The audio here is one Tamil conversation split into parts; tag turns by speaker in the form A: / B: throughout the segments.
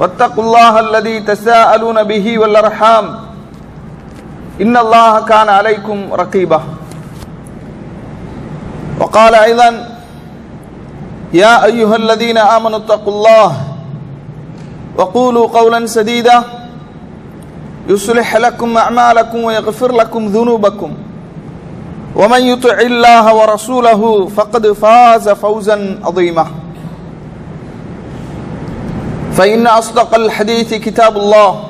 A: واتقوا الله الذي تساءلون به والأرحام. إن الله كان عليكم رقيبا. وقال أيضا يا أيها الذين آمنوا اتقوا الله وقولوا قولا سديدا. يصلح لكم أعمالكم ويغفر لكم ذنوبكم. ومن يطع الله ورسوله فقد فاز فوزا عظيما. فإن أصدق الحديث كتاب الله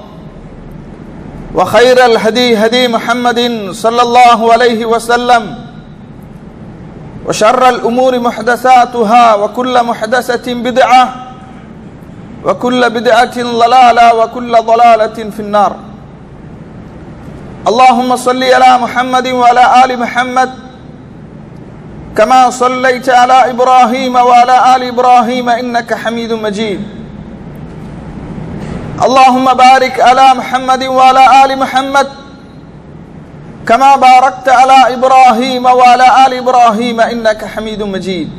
A: وخير الهدي هدي محمد صلى الله عليه وسلم وشر الأمور محدثاتها وكل محدثة بدعة وكل بدعة ضلالة وكل ضلالة في النار. اللهم صل على محمد وعلى آل محمد كما صليت على إبراهيم وعلى آل إبراهيم إنك حميد مجيد. اللهم بارك على محمد وعلى آل محمد كما باركت على إبراهيم وعلى آل إبراهيم إنك حميد مجيد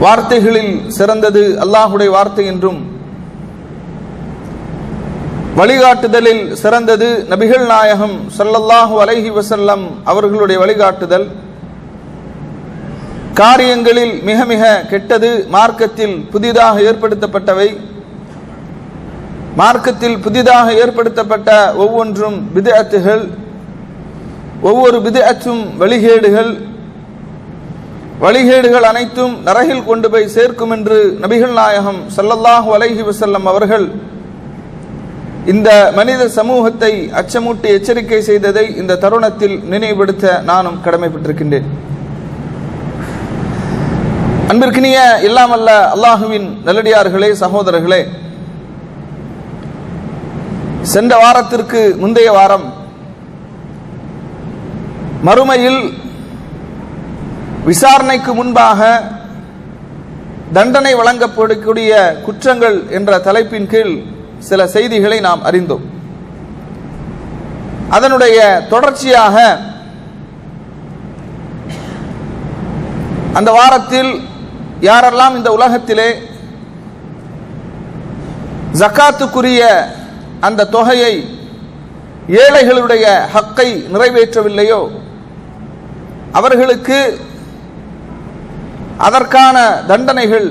A: வார்த்தைகளில் சிறந்தது அல்லாஹுடைய வார்த்தை என்றும் வழிகாட்டுதலில் சிறந்தது நபிகள் நாயகம் சல்லல்லாஹு அலைஹி வசல்லம் அவர்களுடைய வழிகாட்டுதல் காரியங்களில் மிக மிக கெட்டது மார்க்கத்தில் புதிதாக ஏற்படுத்தப்பட்டவை. மார்க்கத்தில் புதிதாக ஏற்படுத்தப்பட்ட ஒவ்வொன்றும் பிதஅத்துகள் ஒவ்வொரு பிதஅத்தும் வழிகேடுகள். வழிகேடுகள் அனைத்தும் நரகில் கொண்டு போய் சேர்க்கும் என்று நபிகள் நாயகம் சல்லல்லாஹு அலைஹி வசல்லம் அவர்கள் இந்த மனித சமூகத்தை அச்சமூட்டி எச்சரிக்கை செய்ததை இந்த தருணத்தில் நினைவுபடுத்த நானும் கடமைப்பட்டிருக்கின்றேன். அன்பிற்கினிய இல்லாமல்ல அல்லாஹுவின் நல்லடியார்களே சகோதரர்களே சென்ற வாரத்திற்கு முந்தைய வாரம் மறுமையில் விசாரணைக்கு முன்பாக தண்டனை வழங்கப்படக்கூடிய குற்றங்கள் என்ற தலைப்பின் கீழ் சில செய்திகளை நாம் அறிந்தோம். அதனுடைய தொடர்ச்சியாக அந்த வாரத்தில் யாரெல்லாம் இந்த உலகத்திலே ஜக்காத்துக்குரிய அந்த தொகையை ஏழைகளுடைய ஹக்கை நிறைவேற்றவில்லையோ அவர்களுக்கு அதற்கான தண்டனைகள்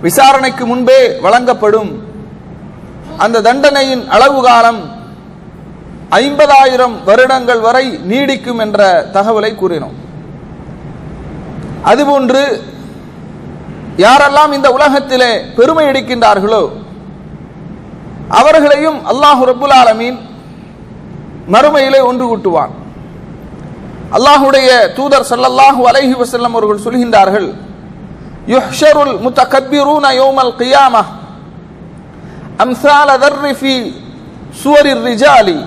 A: விசாரணைக்கு முன்பே வழங்கப்படும். அந்த தண்டனையின் அளவு காலம் ஐம்பதாயிரம் வருடங்கள் வரை நீடிக்கும் என்ற தகவலை கூறினோம். அதுபோன்று யாரெல்லாம் இந்த உலகத்திலே பெருமை எடுக்கின்றார்களோ அவர்களையும் அல்லாஹு ரபுல் ஆலமீன் மறுமையிலே ஒன்று கூட்டுவான். அல்லாஹுடைய தூதர் சல்லல்லாஹு அலைஹி வசல்லம் அவர்கள் சொல்கின்றார்கள் யுஹ்ஷருல் முத்தகப்பிரூன யோமல் கியாமா அம்சால தர்ரிஃபி சுவரிர் ரிஜாலி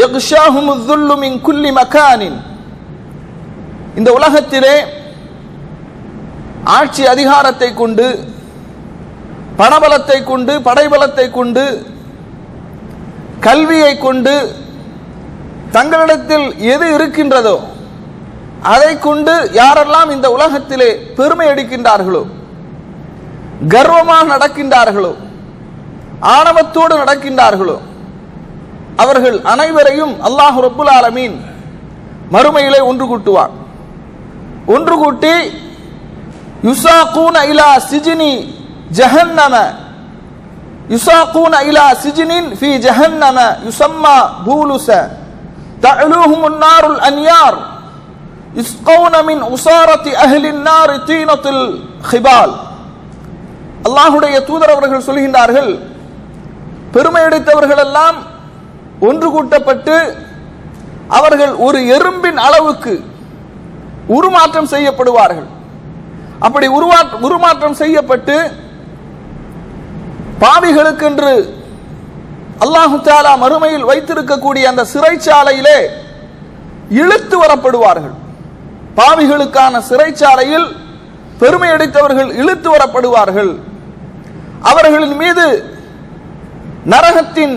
A: யக்ஷாஹும் துல்லு மின் குல்லி மகானின். இந்த உலகத்திலே ஆட்சி அதிகாரத்தை கொண்டு பணபலத்தை கொண்டு படைபலத்தை கொண்டு கல்வியை கொண்டு தங்களிடத்தில் எது இருக்கின்றதோ அதை கொண்டு யாரெல்லாம் இந்த உலகத்திலே பெருமை அடிக்கின்றார்களோ கர்வமாக நடக்கின்றார்களோ ஆணவத்தோடு நடக்கின்றார்களோ அவர்கள் அனைவரையும் அல்லாஹு ரபுல் ஆலமீன் மறுமையிலே ஒன்று கூட்டுவார் ஒன்று கூட்டி யுசாகூன இலா சிஜினி ஜஹன்னம யுசாகூன இலா சிஜினின் ஃபி ஜஹன்னம யுசம்மா பூலுச தஅலூஹும் النار الانيار يسقون من உசாரத் اهل النار طينة الخبال அல்லாஹ்வுடைய தூதர் அவர்கள் சொல்கின்றார்கள் பெருமை அடித்தவர்கள் எல்லாம் ஒன்று கூட்டப்பட்டு அவர்கள் ஒரு எறும்பின் அளவுக்கு உருமாற்றம் செய்யப்படுவார்கள் அப்படி உருவா உருமாற்றம் செய்யப்பட்டு பாவிகளுக்கென்று அல்லாஹு தாலா மறுமையில் வைத்திருக்கக்கூடிய அந்த சிறைச்சாலையிலே இழுத்து வரப்படுவார்கள். பாவிகளுக்கான சிறைச்சாலையில் பெருமை அடித்தவர்கள் இழுத்து வரப்படுவார்கள். அவர்களின் மீது நரகத்தின்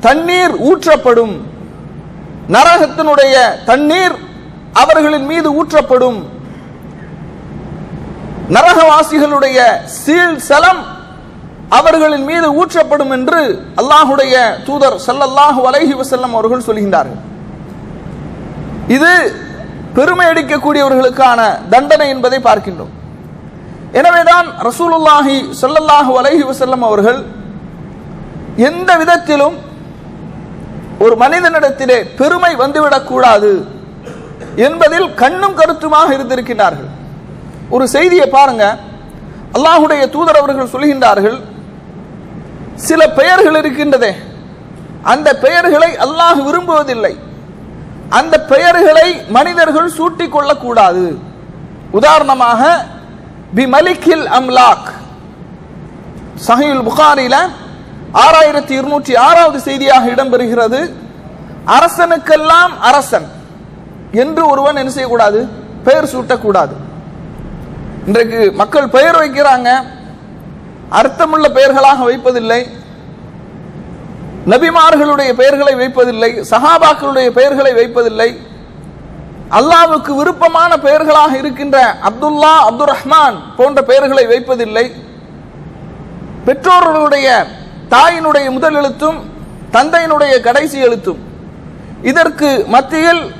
A: தண்ணீர் ஊற்றப்படும். நரகத்தினுடைய தண்ணீர் அவர்களின் மீது ஊற்றப்படும். நரகவாசிகளுடைய சீல் சலம் அவர்களின் மீது ஊற்றப்படும் என்று அல்லாஹுடைய தூதர் சல்லல்லாஹு அலைஹி வசல்லம் அவர்கள் சொல்கின்றார்கள். இது பெருமை அடிக்கக்கூடியவர்களுக்கான தண்டனை என்பதை பார்க்கின்றோம். எனவேதான் ரசூலுல்லாஹி சொல்லல்லாஹு அலைஹி வசல்லம் அவர்கள் எந்த விதத்திலும் ஒரு மனிதனிடத்திலே பெருமை வந்துவிடக்கூடாது என்பதில் கண்ணும் கருத்துமாக இருந்திருக்கிறார்கள் ஒரு செய்தியை பாருங்க. அல்லாஹுடைய தூதர் அவர்கள் சொல்கின்றார்கள் சில பெயர்கள் இருக்கின்றதே. அந்த பெயர்களை அல்லாஹ் விரும்புவதில்லை. அந்த பெயர்களை மனிதர்கள் சூட்டிக் கொள்ளக்கூடாது. உதாரணமாக பி மலிக்கில் அம்லாக். சஹீல் புகாரில ஆறாயிரத்தி இருநூற்றி ஆறாவது செய்தியாக இடம்பெறுகிறது. அரசனுக்கெல்லாம் அரசன் என்று ஒருவன் என்ன செய்யக்கூடாது? பெயர் சூட்டக்கூடாது. இன்றைக்கு மக்கள் பெயர் வைக்கிறாங்க. அர்த்தமுள்ள பெயர்களாக வைப்பதில்லை. நபிமார்களுடைய பெயர்களை வைப்பதில்லை. சஹாபாக்களுடைய பெயர்களை வைப்பதில்லை. அல்லாவுக்கு விருப்பமான பெயர்களாக இருக்கின்ற அப்துல்லா அப்துல் ரஹ்மான் போன்ற பெயர்களை வைப்பதில்லை. பெற்றோர்களுடைய தாயினுடைய முதல் எழுத்தும் தந்தையினுடைய கடைசி எழுத்தும். இதற்கு மத்தியில்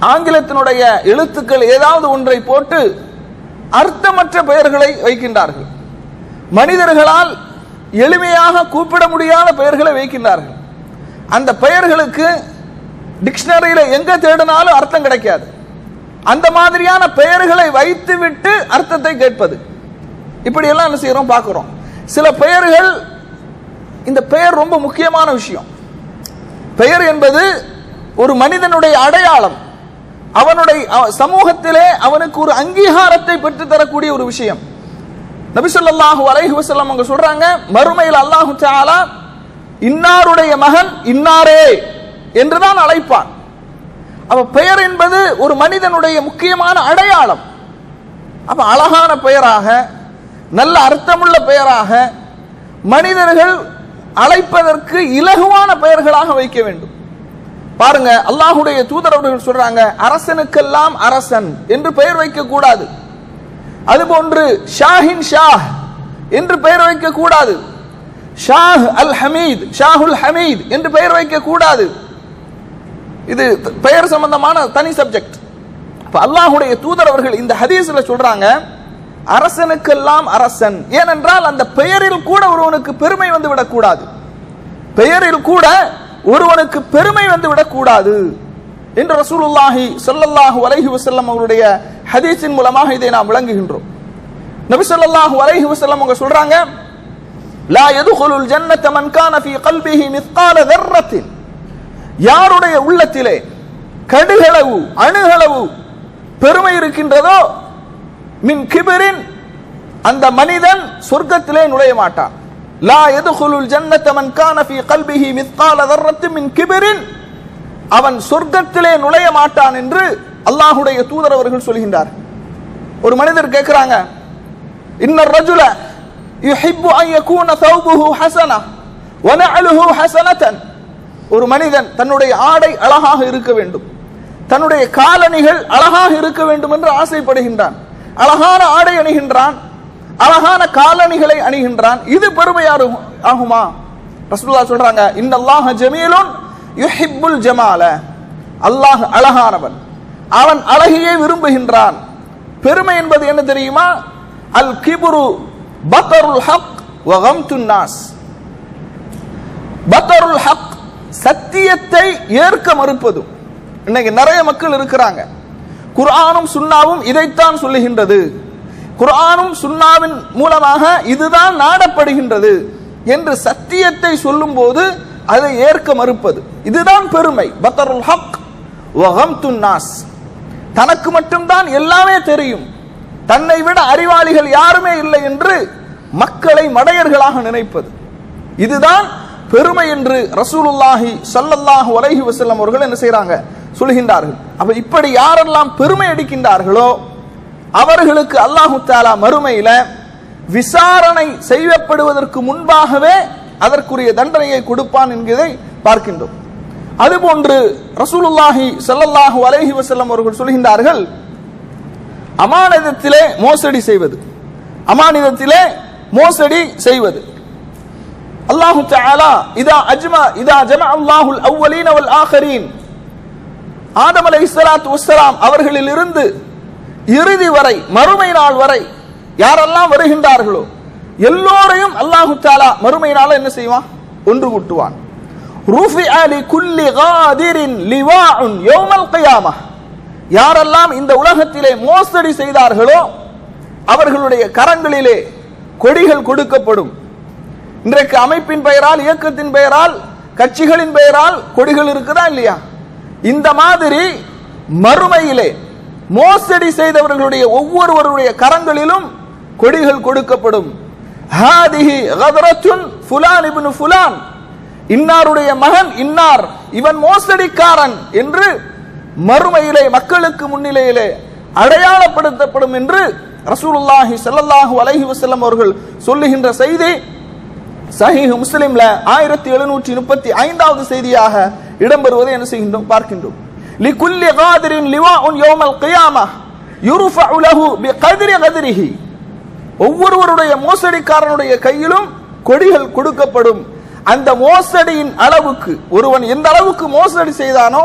A: ஆங்கிலத்தினுடைய எழுத்துக்கள் ஏதாவது ஒன்றை போட்டு அர்த்தமற்ற பெயர்களை வைக்கின்றார்கள். மனிதர்களால் எளிமையாக கூப்பிட முடியாத பெயர்களை வைக்கின்றார்கள். அந்த பெயர்களுக்கு டிக்ஷனரியில் எங்க தேடினாலும் அர்த்தம் கிடைக்காது. அந்த மாதிரியான பெயர்களை வைத்துவிட்டு அர்த்தத்தை கேட்பது. இப்படி எல்லாம் என்ன செய்யறோம் பார்க்குறோம். சில பெயர்கள் இந்த பெயர் ரொம்ப முக்கியமான விஷயம். பெயர் என்பது ஒரு மனிதனுடைய அடையாளம். அவனுடைய சமூகத்திலே அவனுக்கு ஒரு அங்கீகாரத்தை பெற்று தரக்கூடிய ஒரு விஷயம். நபிசல்லாஹு அலைஹி வசல்லம் அவங்க சொல்றாங்க மறுமையில் அல்லாஹு சாலா இன்னாருடைய மகன் இன்னாரே என்றுதான் அழைப்பான். அவ பெயர் என்பது ஒரு மனிதனுடைய முக்கியமான அடையாளம். அப்ப அழகான பெயராக நல்ல அர்த்தமுள்ள பெயராக மனிதர்கள் அழைப்பதற்கு இலகுவான பெயர்களாக வைக்க வேண்டும். பாருங்க அல்லாஹுடைய தூதர் அவர்கள் சொல்றாங்க அரசனுக்கெல்லாம் அரசன் என்று பெயர் வைக்க கூடாது அதுபோன்று ஷாஹின் ஷாஹ் என்று பெயர் வைக்க கூடாது ஷாஹ் அல் ஹமீத் ஷாஹுல் ஹமீத் என்று பெயர் வைக்க கூடாது இது பெயர் சம்பந்தமான தனி சப்ஜெக்ட் இப்போ அல்லாஹுடைய தூதர் அவர்கள் இந்த ஹதீஸ்ல சொல்றாங்க அரசனுக்கெல்லாம் அரசன் ஏனென்றால் அந்த பெயரில் கூட ஒருவனுக்கு பெருமை வந்து விடக்கூடாது. பெயரில் கூட ஒருவனுக்கு பெருமை வந்து விடக்கூடாது என்று ரசூலுல்லாஹி சொல்லல்லாஹு அலைஹி வசல்லம் அவருடைய ஹதீஸின் மூலமாக இதை நாம் விளங்குகின்றோம். நபி சொல்லல்லாஹு அலைஹி வசல்லம் அவங்க சொல்றாங்க லா யதுகுலுல் ஜன்னத மன் கான ஃபீ கல்பிஹி மிஸ்கால தர்ரத்தின். யாருடைய உள்ளத்திலே கடுகளவு அணுகளவு பெருமை இருக்கின்றதோ மின் கிபிரின் அந்த மனிதன் சொர்க்கத்திலே நுழைய மாட்டான். லா எதுகுலுல் ஜன்னத மன் கான ஃபீ கல்பிஹி மிஸ்கால தர்ரத்தின் மின் கிபிரின் அவன் சொர்க்கத்திலே நுழைய மாட்டான் என்று அல்லாஹுடைய தூதர் அவர்கள் சொல்கின்றார். ஒரு மனிதர் கேட்கிறாங்க இன்னர் ரஜுல யுஹிப்பு அன் யகூன தௌபுஹு ஹஸனா வ ஹசனதன். ஒரு மனிதன் தன்னுடைய ஆடை அழகாக இருக்க வேண்டும் தன்னுடைய காலணிகள் அழகாக இருக்க வேண்டும் என்று ஆசைப்படுகின்றான் அழகான ஆடை அணிகின்றான் அழகான காலணிகளை அணிகின்றான். இது பெருமையாரு ஆகுமா? ரசூல்லா சொல்றாங்க இன்னல்லாஹ ஜமீலுன் யுஹிப்புல் ஜமால. அல்லாஹ் அழகானவன். அவன் அழகியை விரும்புகின்றான். பெருமை என்பது என்ன தெரியுமா? அல் கிபுரு பத்தருல் ஹக் வகம் துன்னாஸ் பத்தருல் ஹக் சத்தியத்தை ஏற்க மறுப்பதும். இன்னைக்கு நிறைய மக்கள் இருக்கிறாங்க. குர்ஆனும் சுன்னாவும் இதைத்தான் சொல்லுகின்றது. குரானும் சுன்னாவின் மூலமாக இதுதான் நாடப்படுகின்றது என்று சத்தியத்தை சொல்லும்போது அதை ஏற்க மறுப்பது. இதுதான் பெருமை. பத்தருல் ஹக் வகம் துன்னாஸ் தனக்கு மட்டும்தான் எல்லாமே தெரியும். தன்னை விட அறிவாளிகள் யாருமே இல்லை என்று மக்களை மடையர்களாக நினைப்பது. இதுதான் பெருமை என்று ரசூலுல்லாஹி சல்லல்லாஹு அலைஹி வசல்லம் அவர்கள் என்ன செய்கிறாங்க சொல்கின்றார்கள். அப்ப இப்படி யாரெல்லாம் பெருமை அடிக்கின்றார்களோ அவர்களுக்கு அல்லாஹு தாலா மறுமையில விசாரணை செய்யப்படுவதற்கு முன்பாகவே அதற்குரிய தண்டனையை கொடுப்பான் என்கிறதை பார்க்கின்றோம். அதுபோன்று ரசூலுல்லாஹி சல்லல்லாஹு அலைஹி வசல்லம் அவர்கள் சொல்கின்றார்கள் அமானிதத்திலே மோசடி செய்வது அமானிதத்திலே மோசடி செய்வது. அல்லாஹு தஆலா இதா அஜ்மா இதா ஜமா அல்லாஹுல் அவ்வலீன வல் ஆகரீன் ஆதம் அலைஹிஸ்ஸலாத்து வஸ்ஸலாம் அவர்களில் இருந்து இறுதி வரை மறுமை நாள் வரை யாரெல்லாம் வருகின்றார்களோ எல்லோரையும் அல்லாஹு தாலா மறுமை நாள என்ன செய்வான்? ஒன்று கூட்டுவான். ரூஃபி அலி குல்லி காதிரின் லிவாஉன் யௌமல் கியாமah யாரெல்லாம் இந்த உலகத்திலே மோசடி செய்தார்களோ அவர்களுடைய கரங்களிலே கொடிகள் கொடுக்கப்படும். இன்றைக்கு அமைப்பின் பெயரால் இயக்கத்தின் பெயரால் கட்சிகளின் பெயரால் கொடிகள் இருக்குதா இல்லையா? இந்த மாதிரி மறுமையிலே மோசடி செய்தவர்களுடைய ஒவ்வொருவருடைய கரங்களிலும் கொடிகள் கொடுக்கப்படும். ஹாதிஹி கதரத்துன் ஃபுலான் இப்னு ஃபுலான். இன்னாருடைய மகன் இன்னார். இவன் மோசடிக்காரன் என்று மறுமையிலே மக்களுக்கு முன்னிலையிலே அடையாளப்படுத்தப்படும் என்று ரசூலுல்லாஹி சல்லல்லாஹு அலைஹி வஸல்லம் அவர்கள் சொல்லுகின்ற செய்தி சஹீஹ் முஸ்லிம்ல ஆயிரத்தி எழுநூற்றி முப்பத்தி ஐந்தாவது செய்தியாக இடம்பெறுவதை என்ன செய்கின்றோம்? பார்க்கின்றோம். لكل غادر لواء يوم கியாமா يرفع له بقدر கத்ரிஹி. ஒவ்வொருவருடைய மோசடிக்காரனுடைய கையிலும் கொடிகள் கொடுக்கப்படும். அந்த மோசடியின் அளவுக்கு ஒருவன் எந்த அளவுக்கு மோசடி செய்தானோ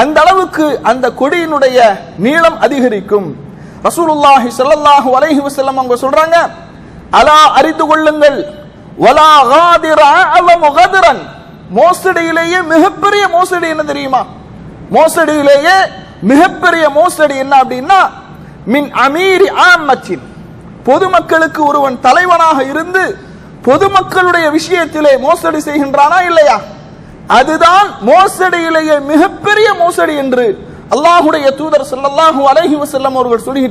A: அந்த அளவுக்கு அந்த கொடியினுடைய நீளம் அதிகரிக்கும். ரசூலுல்லாஹி ஸல்லல்லாஹு அலைஹி வஸல்லம் அவங்க சொல்றாங்க அலா அறிந்து கொள்ளுங்கள் வலா காதிர அலமு கதிரன். மோசடியிலேயே மிகப்பெரிய மோசடி என்ன தெரியுமா? மோசடியிலேயே மிகப்பெரிய மோசடி என்ன அப்படின்னா மின் அமீரி ஆமத்தின். பொதுமக்களுக்கு ஒருவன் தலைவனாக இருந்து பொதுமக்களுடைய விஷயத்திலே மோசடி செய்கின்றானா இல்லையா? அதுதான் மோசடியிலேயே மிகப்பெரிய மோசடி என்று அல்லாஹுடைய தூதர் ஸல்லல்லாஹு அலஹி வசல்லம் அவர்கள் சொல்லி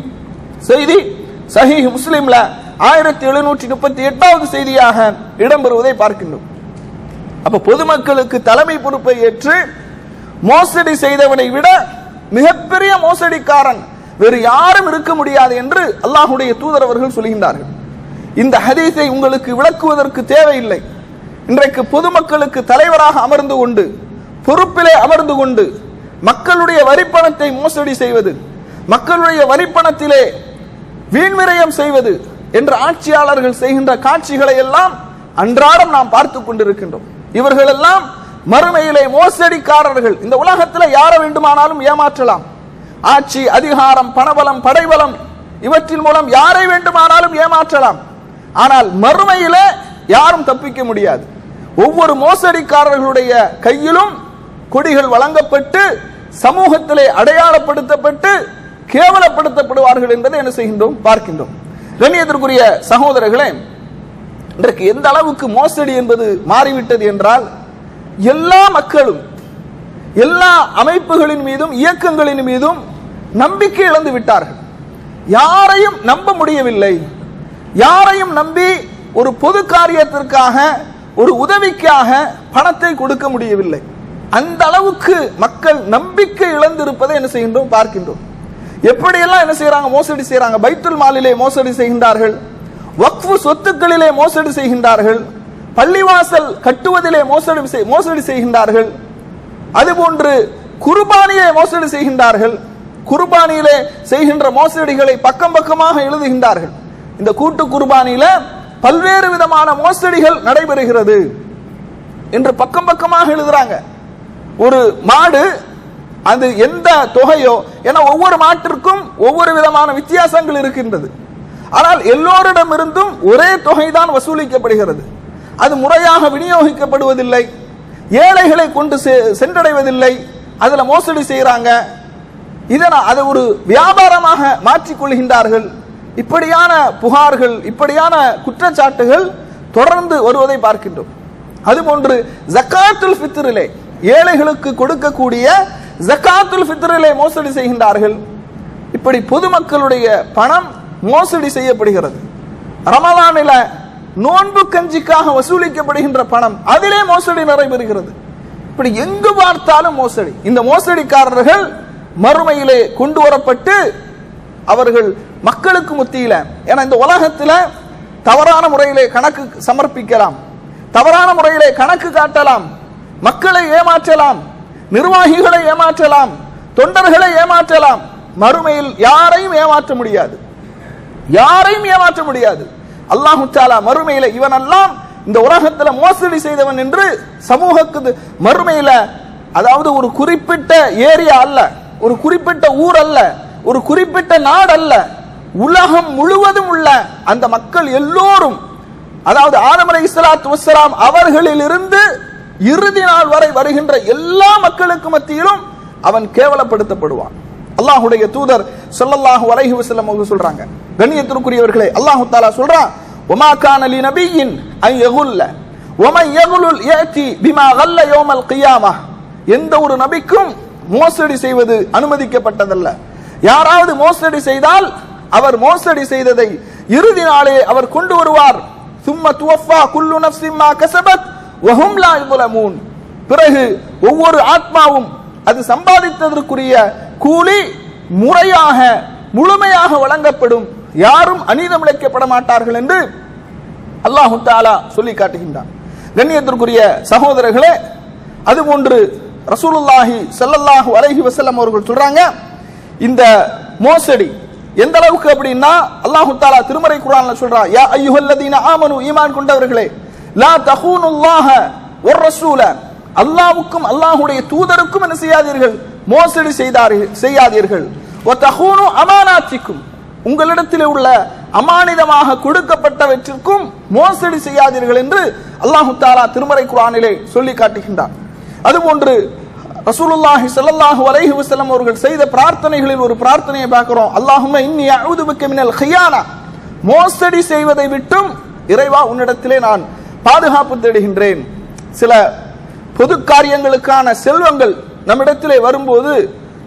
A: செய்தி சஹி முஸ்லிம்ல ஆயிரத்தி எழுநூற்றி முப்பத்தி எட்டாவது செய்தியாக இடம்பெறுவதை பார்க்கின்றோம். அப்ப பொதுமக்களுக்கு தலைமை பொறுப்பை ஏற்று மோசடி செய்தவனை விட மிகப்பெரிய மோசடிக்காரன் வேறு யாரும் இருக்க முடியாது என்று அல்லாஹுடைய தூதர் அவர்கள் சொல்கின்றார்கள். இந்த ஹதீஸை உங்களுக்கு விளக்குவதற்கு தேவையில்லை. இன்றைக்கு பொதுமக்களுக்கு தலைவராக அமர்ந்து கொண்டு பொறுப்பிலே அமர்ந்து கொண்டு மக்களுடைய வரிப்பணத்தை மோசடி செய்வது மக்களுடைய வரிப்பணத்திலே வீண்விரயம் செய்வது என்று ஆட்சியாளர்கள் செய்கின்ற காட்சிகளை எல்லாம் அன்றாடம் நாம் பார்த்து கொண்டிருக்கின்றோம். இவர்களெல்லாம் மறுமையிலே மோசடிக்காரர்கள். இந்த உலகத்தில் யாரை வேண்டுமானாலும் ஏமாற்றலாம். ஆட்சி அதிகாரம் பணபலம் படைபலம் இவற்றின் மூலம் யாரை வேண்டுமானாலும் ஏமாற்றலாம். ஆனால் மறுமையில யாரும் தப்பிக்க முடியாது. ஒவ்வொரு மோசடிக்காரர்களுடைய கையிலும் கொடிகள் வழங்கப்பட்டு சமூகத்திலே அடையாளப்படுத்தப்பட்டு கேவலப்படுத்தப்படுவார்கள் என்பதை என்ன செய்கின்றோம்? பார்க்கின்றோம். கண்ணியத்திற்குரிய சகோதரர்களே இன்றைக்கு எந்த அளவுக்கு மோசடி என்பது மாறிவிட்டது என்றால் எல்லா மக்களும் எல்லா அமைப்புகளின் மீதும் இயக்கங்களின் மீதும் நம்பிக்கை இழந்து விட்டார்கள். யாரையும் நம்ப முடியவில்லை. யாரையும் நம்பி ஒரு பொது காரியத்திற்காக ஒரு உதவிக்காக பணத்தை கொடுக்க முடியவில்லை. அந்த அளவுக்கு மக்கள் நம்பிக்கை இழந்திருப்பதை என்ன செய்கின்றோம்? பார்க்கின்றோம். எப்படியெல்லாம் என்ன செய்யறாங்க மோசடி செய்யறாங்க பைத்துல் மாலிலே மோசடி செய்கின்றார்கள். வக்ஃபு சொத்துக்களிலே மோசடி செய்கின்றார்கள். பள்ளிவாசல் கட்டுவதிலே மோசடி மோசடி செய்கின்றார்கள். அதுபோன்று குர்பானியை மோசடி செய்கின்றார்கள். குர்பானியிலே செய்கின்ற மோசடிகளை பக்கம் பக்கமாக எழுதுகின்றார்கள். இந்த கூட்டு குர்பானியில பல்வேறு விதமான மோசடிகள் நடைபெறுகிறது என்று பக்கம் பக்கமாக எழுதுறாங்க. ஒரு மாடு அது எந்த தொகையோ என ஒவ்வொரு மாட்டிற்கும் ஒவ்வொரு விதமான வித்தியாசங்கள் இருக்கின்றது. ஆனால் எல்லோரிடமிருந்தும் ஒரே தொகைதான் வசூலிக்கப்படுகிறது. அது முறையாக விநியோகிக்கப்படுவதில்லை. ஏழைகளை கொண்டு செ- சென்றடைவதில்லை. அதுல மோசடி செய்யறாங்க இதனால் அதை ஒரு வியாபாரமாக மாற்றிக்கொள்கின்றார்கள் இப்படியான புகார்கள் இப்படியான குற்றச்சாட்டுகள் தொடர்ந்து வருவதை பார்க்கின்றோம். அதுபோன்று ஜக்காத்துல் ஃபித்ரிலே ஏழைகளுக்கு கொடுக்கக்கூடிய ஜக்காத்துல் ஃபித்ரிலே மோசடி செய்கின்றார்கள். இப்படி பொதுமக்களுடைய பணம் மோசடி செய்யப்படுகிறது. ரமலானில நோன்பு கஞ்சிக்காக வசூலிக்கப்படுகின்ற பணம் அதிலே மோசடி நடைபெறுகிறது இப்படி எங்கு பார்த்தாலும் மோசடி. இந்த மோசடிக்காரர்கள் மறுமையிலே கொண்டு வரப்பட்டு அவர்கள் மக்களுக்கு முத்தியில ஏன்னா இந்த உலகத்துல தவறான முறையிலே கணக்கு சமர்ப்பிக்கலாம். தவறான முறையிலே கணக்கு காட்டலாம். மக்களை ஏமாற்றலாம். நிர்வாகிகளை ஏமாற்றலாம். தொண்டர்களை ஏமாற்றலாம். மறுமையில் யாரையும் ஏமாற்ற முடியாது. யாரையும் ஏமாற்ற முடியாது. அல்லாஹு தாலா மறுமையில இவனெல்லாம் இந்த உலகத்துல மோசடி செய்தவன் என்று சமூகக்கு மறுமையில அதாவது ஒரு குறிப்பிட்ட ஏரியா அல்ல ஒரு குறிப்பிட்ட ஊர் அல்ல ஒரு குறிப்பிட்ட நாடு அல்ல உலகம் முழுவதும் உள்ள அந்த மக்கள் எல்லோரும் அதாவது ஆதமரை இஸ்லாத்து வசலாம் அவர்களில் இருந்து இறுதி நாள் வரை வருகின்ற எல்லா மக்களுக்கு மத்தியிலும் அவன் கேவலப்படுத்தப்படுவான். அல்லாஹுடைய தூதர் சொல்லல்லாஹு அலைஹி வஸல்லம் அவங்க சொல்றாங்க கண்ணியத்திற்குரியவர்களே அல்லாஹு தாலா சொல்றான் உமா கான் நபியின் ஐ எகுல்ல ஒமை எகுலுல் ஏச்சி பிமா அல்ல யோமல் கியாமா. எந்த ஒரு நபிக்கும் மோசடி செய்வது அனுமதிக்கப்பட்டதல்ல. யாராவது மோசடி செய்தால் அவர் மோசடி செய்ததை இறுதி நாளே அவர் கொண்டு வருவார். சும்மா துவஃபா குல்லு நஃப்சிம்மா கசபத் வஹும்லா இபுலமூன் பிறகு ஒவ்வொரு ஆத்மாவும் அது சம்பாதித்ததற்குரிய கூலி முறையாக முழுமையாக வழங்கப்படும். யாரும் அநீதம் இழைக்கப்பட மாட்டார்கள் என்று அல்லாஹு தாலா சொல்லி காட்டுகின்றான். கண்ணியத்திற்குரிய சகோதரர்களே அதுபோன்று ரசூலுல்லாஹி செல்லல்லாஹு அலஹி வசல்லம் அவர்கள் சொல்றாங்க இந்த மோசடி எந்த அளவுக்கு அப்படின்னா அல்லாஹு தாலா திருமறை குரான்ல சொல்றா யா ஐயுஹல்லதீன ஆமனு ஈமான் கொண்டவர்களே லா தஹூனுல்லாஹ ஒர் ரசூல. அல்லாஹ்வுக்கும் அல்லாஹ்வுடைய தூதருக்கும் என்ன செய்யாதீர்கள்? மோசடி செய்தார்கள் செய்யாதீர்கள். வ தஹூனு அமானாத்திக்கும். உங்களிடத்தில் உள்ள அமானிதமாக கொடுக்கப்பட்டவற்றிற்கும் மோசடி செய்யாதீர்கள் என்று அல்லாஹு தாலா திருமறை குரானிலே சொல்லி காட்டுகின்றார் அதுபோன்று ரசூலுல்லாஹி ஸல்லல்லாஹு அலைஹி வஸல்லம் அவர்கள் செய்த பிரார்த்தனைகளில் ஒரு பிரார்த்தனையை பார்க்கிறோம். அல்லாஹும்ம இன்னி அஊது பிக்க மினல் மோசடி செய்வதை விட்டும் இறைவா உன்னிடத்திலே நான் பாதுகாப்பு தேடுகின்றேன். சில பொது காரியங்களுக்கான செல்வங்கள் நம்மிடத்திலே வரும்போது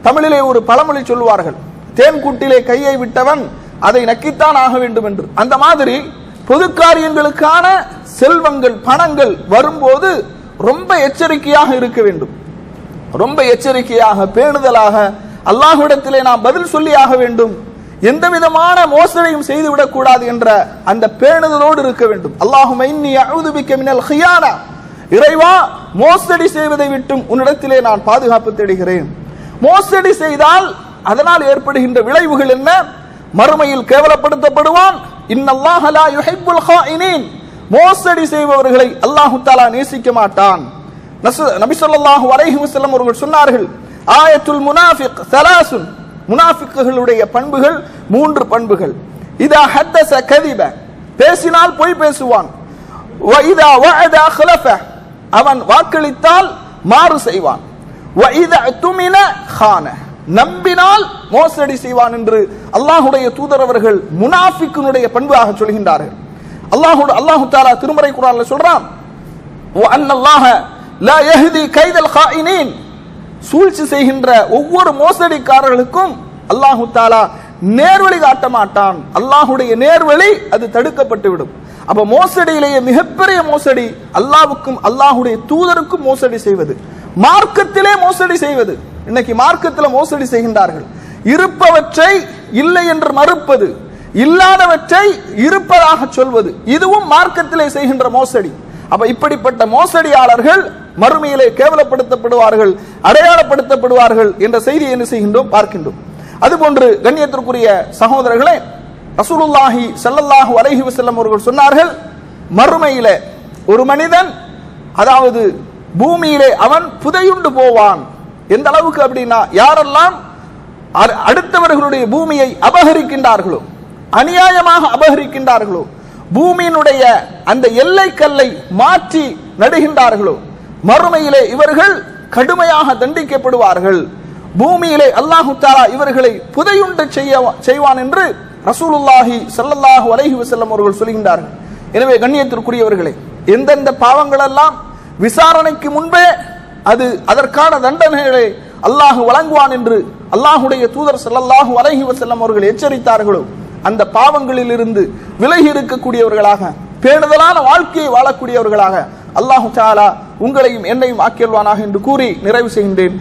A: தமிழிலே ஒரு பழமொழி சொல்வார்கள் தேன் கூட்டிலே கையை விட்டவன் அதை நக்கித்தான் ஆக வேண்டும் என்று. அந்த மாதிரி பொது காரியங்களுக்கான செல்வங்கள் பணங்கள் வரும்போது ரொம்ப எச்சரிக்கையாக இருக்க வேண்டும். ரொம்ப எச்சரிக்கையாக பேணுதலாக அல்லாஹ்விடத்திலே நாம் பதில் சொல்லி ஆக வேண்டும். எந்த விதமான மோசடியும் செய்துவிடக் கூடாது என்ற அந்த பேணுதலோடு இருக்க வேண்டும். அல்லாஹுமை இன்னி அஊது மினல் ஹியானா. இறைவா மோசடி செய்வதை விட்டும் உன்னிடத்திலே நான் பாதுகாப்பு தேடுகிறேன். மோசடி செய்தால் அதனால் ஏற்படுகின்ற விளைவுகள் என்ன? மறுமையில் கேவலப்படுத்தப்படுவான். இன்னல்லாஹலா யுஹிப்புல் ஹாயினீன் மோசடி செய்பவர்களை அல்லாஹு தாலா நேசிக்க மாட்டான். நசு நபி ஸல்லல்லாஹு அலைஹி வஸல்லம் அவர்கள் சொன்னார்கள் ஆயத்துல் முனாஃபிக் சலாசுன். முனாஃபிக்குகளுடைய பண்புகள் மூன்று பண்புகள். இதா ஹத்தச கதிப. பேசினால் பொய் பேசுவான். வைதா இதா ஹலஃப அவன் வாக்களித்தால் மாறு செய்வான். வைதா துமின ஹான. நம்பினால் மோசடி செய்வான் என்று அல்லாஹுடைய தூதர் அவர்கள் முனாஃபிக்கினுடைய பண்பாக சொல்கின்றார்கள். அல்லாஹு அல்லாஹு தாலா திருமறை குரான்ல சொல்றான் சூழ்ச்சி செய்கின்ற ஒவ்வொரு மோசடிக்காரர்களுக்கும் அல்லாஹு தாலா நேர்வழி காட்ட மாட்டான். அல்லாஹுடைய நேர்வழி அது தடுக்கப்பட்டு விடும் அப்ப மோசடியிலேயே மிகப்பெரிய மோசடி அல்லாவுக்கும் அல்லாஹுடைய தூதருக்கும் மோசடி செய்வது. மார்க்கத்திலே மோசடி செய்வது. இன்னைக்கு மார்க்கத்தில் மோசடி செய்கின்றார்கள். இருப்பவற்றை இல்லை என்று மறுப்பது இல்லாதவற்றை இருப்பதாக சொல்வது இதுவும் மார்க்கத்திலே செய்கின்ற மோசடி. அப்ப இப்படிப்பட்ட மோசடியாளர்கள் மறுமையிலே கேவலப்படுத்தப்படுவார்கள் அடையாளப்படுத்தப்படுவார்கள் என்ற செய்தியை என்ன செய்கின்றோம்? பார்க்கின்றோம். அதுபோன்று கண்ணியத்திற்குரிய சகோதரர்களே ரசூலுல்லாஹி ஸல்லல்லாஹு அலைஹி வசல்லம் அவர்கள் சொன்னார்கள் மறுமையிலே ஒரு மனிதன் அதாவது பூமியிலே அவன் புதையுண்டு போவான். எந்த அளவுக்கு அப்படின்னா யாரெல்லாம் அடுத்தவர்களுடைய பூமியை அபகரிக்கின்றார்களோ அநியாயமாக அபகரிக்கின்றார்களோ பூமியினுடைய அந்த எல்லை கல்லை மாற்றி நடுகின்றார்களோ மறுமையிலே இவர்கள் கடுமையாக தண்டிக்கப்படுவார்கள். பூமியிலே அல்லாஹு தாலா இவர்களை புதையுண்டு செய்ய செய்வான் என்று ரசூலுல்லாஹி சல்லல்லாஹு அலைஹி வசல்லம் அவர்கள் சொல்கின்றார்கள். எனவே கண்ணியத்திற்குரியவர்களே எந்தெந்த பாவங்களெல்லாம் விசாரணைக்கு முன்பே அது அதற்கான தண்டனைகளை அல்லாஹ் வழங்குவான் என்று அல்லாஹுடைய தூதர் ஸல்லல்லாஹு அலைஹி வஸல்லம் அவர்கள் எச்சரித்தார்களோ அந்த பாவங்களில் இருந்து விலகி இருக்கக்கூடியவர்களாக பேணுதலான வாழ்க்கையை வாழக்கூடியவர்களாக அல்லாஹு தாலா உங்களையும் என்னையும் ஆக்கியல்வானாக என்று கூறி நிறைவு செய்கின்றேன்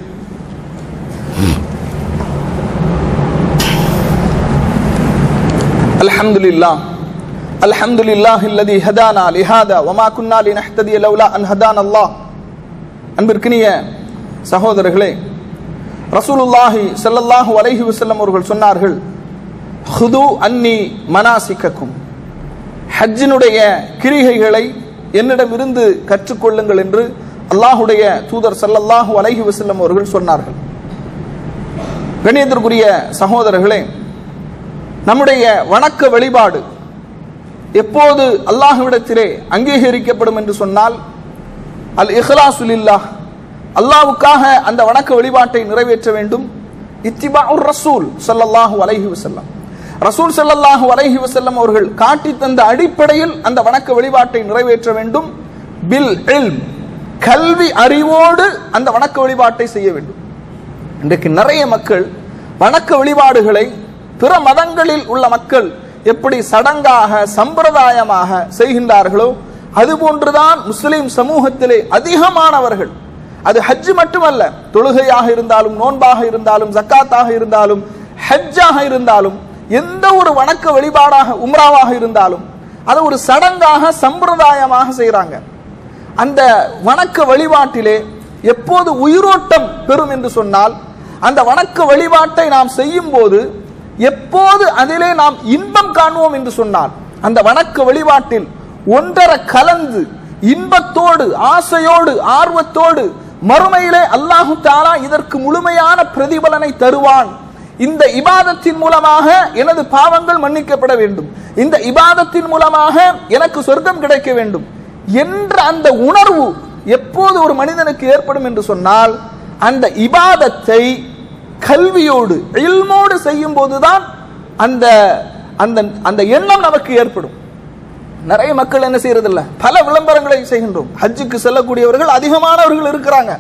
A: الحمد لله الحمد لله الذي هدانا لهذا وما كنا لنهتدي لولا ان هدانا الله அன்பிற்கினிய சகோதரர்களே ரசூலுல்லாஹி செல்லல்லாஹு அலைஹி வசல்லம் அவர்கள் சொன்னார்கள் ஹுது அன்னி மனாசிக்கக்கும் ஹஜ்ஜினுடைய கிரிகைகளை என்னிடமிருந்து கற்றுக்கொள்ளுங்கள் என்று அல்லாஹுடைய தூதர் ஸல்லல்லாஹு அலைஹி வசல்லம் அவர்கள் சொன்னார்கள். கணியத்திற்குரிய சகோதரர்களே நம்முடைய வணக்க வழிபாடு எப்போது அல்லாஹ்விடத்திலே அங்கீகரிக்கப்படும் என்று சொன்னால் அல் இஹ்லாசுலில்லாஹ் அல்லாவுக்காக அந்த வணக்க வழிபாட்டை நிறைவேற்ற வேண்டும். இத்திபாஉர் ரசூல் சல்லல்லாஹு அலைஹி வஸல்லம். ரசூல் சல்லல்லாஹு அலைஹி வசல்லம் அவர்கள் காட்டி தந்த அடிப்படையில் அந்த வணக்க வழிபாட்டை நிறைவேற்ற வேண்டும். பில் இல்ம் கல்வி அறிவோடு அந்த வணக்க வழிபாட்டை செய்ய வேண்டும். இன்றைக்கு நிறைய மக்கள் வணக்க வழிபாடுகளை பிற மதங்களில் உள்ள மக்கள் எப்படி சடங்காக சம்பிரதாயமாக செய்கின்றார்களோ அதுபோன்றுதான் முஸ்லிம் சமூகத்திலே அதிகமானவர்கள். அது ஹஜ் மட்டுமல்ல தொழுகையாக இருந்தாலும் நோன்பாக இருந்தாலும் ஜக்காத்தாக இருந்தாலும் ஹஜ்ஜாக இருந்தாலும் எந்த ஒரு வணக்க வழிபாடாக உம்ராவாக இருந்தாலும் அதை ஒரு சடங்காக சம்பிரதாயமாக செய்கிறாங்க அந்த வணக்க வழிபாட்டிலே எப்போது உயிரோட்டம் பெறும் என்று சொன்னால் அந்த வணக்க வழிபாட்டை நாம் செய்யும் போது எப்போது அதிலே நாம் இன்பம் காணுவோம் என்று சொன்னால் அந்த வணக்க வழிபாட்டில் ஒன்றர கலந்து இன்பத்தோடு ஆசையோடு ஆர்வத்தோடு மறுமையிலே அல்லாஹு தாலா இதற்கு முழுமையான பிரதிபலனை தருவான். இந்த இபாதத்தின் மூலமாக எனது பாவங்கள் மன்னிக்கப்பட வேண்டும். இந்த இபாதத்தின் மூலமாக எனக்கு சொர்க்கம் கிடைக்க வேண்டும். என்ற அந்த உணர்வு எப்போது ஒரு மனிதனுக்கு ஏற்படும் என்று சொன்னால் அந்த இபாதத்தை கல்வியோடு இல்மோடு செய்யும் போதுதான் அந்த அந்த அந்த எண்ணம் நமக்கு ஏற்படும். நிறைய மக்கள் என்ன செய்யறதில்ல? பல விளம்பரங்களை செய்கின்றோம். ஹஜ்ஜுக்கு செல்லக்கூடியவர்கள் அதிகமானவர்கள் இருக்கிறாங்க.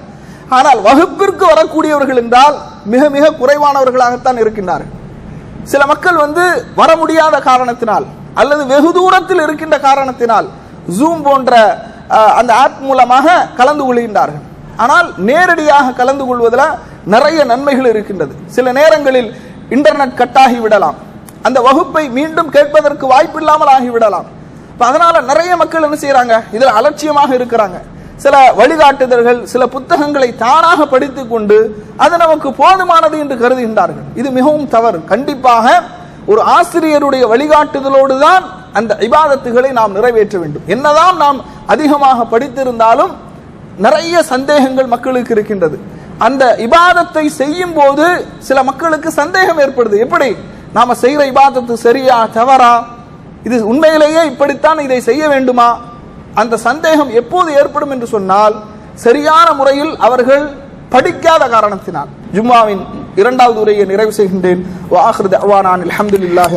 A: ஆனால் வகுப்பிற்கு வரக்கூடியவர்கள் என்றால் மிக மிக குறைவானவர்களாகத்தான் இருக்கின்றார்கள். சில மக்கள் வந்து வர முடியாத காரணத்தினால் அல்லது வெகு தூரத்தில் இருக்கின்ற காரணத்தினால் ஜூம் போன்ற அந்த ஆப் மூலமாக கலந்து கொள்கின்றார்கள். ஆனால் நேரடியாக கலந்து கொள்வதில் நிறைய நன்மைகள் இருக்கின்றது. சில நேரங்களில் இன்டர்நெட் கட்டாகி விடலாம். அந்த வகுப்பை மீண்டும் கேட்பதற்கு வாய்ப்பில்லாமல் ஆகிவிடலாம். இப்போ அதனால நிறைய மக்கள் என்ன செய்கிறாங்க இதில் அலட்சியமாக இருக்கிறாங்க. சில வழிகாட்டுதல்கள் சில புத்தகங்களை தானாக படித்து கொண்டு அது நமக்கு போதுமானது என்று கருதுகின்றார்கள். இது மிகவும் தவறு. கண்டிப்பாக ஒரு ஆசிரியருடைய வழிகாட்டுதலோடு தான் அந்த இபாதத்துகளை நாம் நிறைவேற்ற வேண்டும். என்னதான் நாம் அதிகமாக படித்திருந்தாலும் நிறைய சந்தேகங்கள் மக்களுக்கு இருக்கின்றது. அந்த இபாதத்தை செய்யும் போது சில மக்களுக்கு சந்தேகம் ஏற்படுது. எப்படி? நாம செய்கிற இபாதத்து சரியா தவறா? இது உண்மையிலேயே இப்படித்தான் இதை செய்ய வேண்டுமா? அந்த சந்தேகம் எப்போது ஏற்படும் என்று சொன்னால் சரியான முறையில் அவர்கள் படிக்காத காரணத்தினால். ஜும்மாவின் இரண்டாவது உரையை நிறைவு செய்கின்றேன். வாஹிர் தஅவானா அனில் ஹம்துலில்லாஹி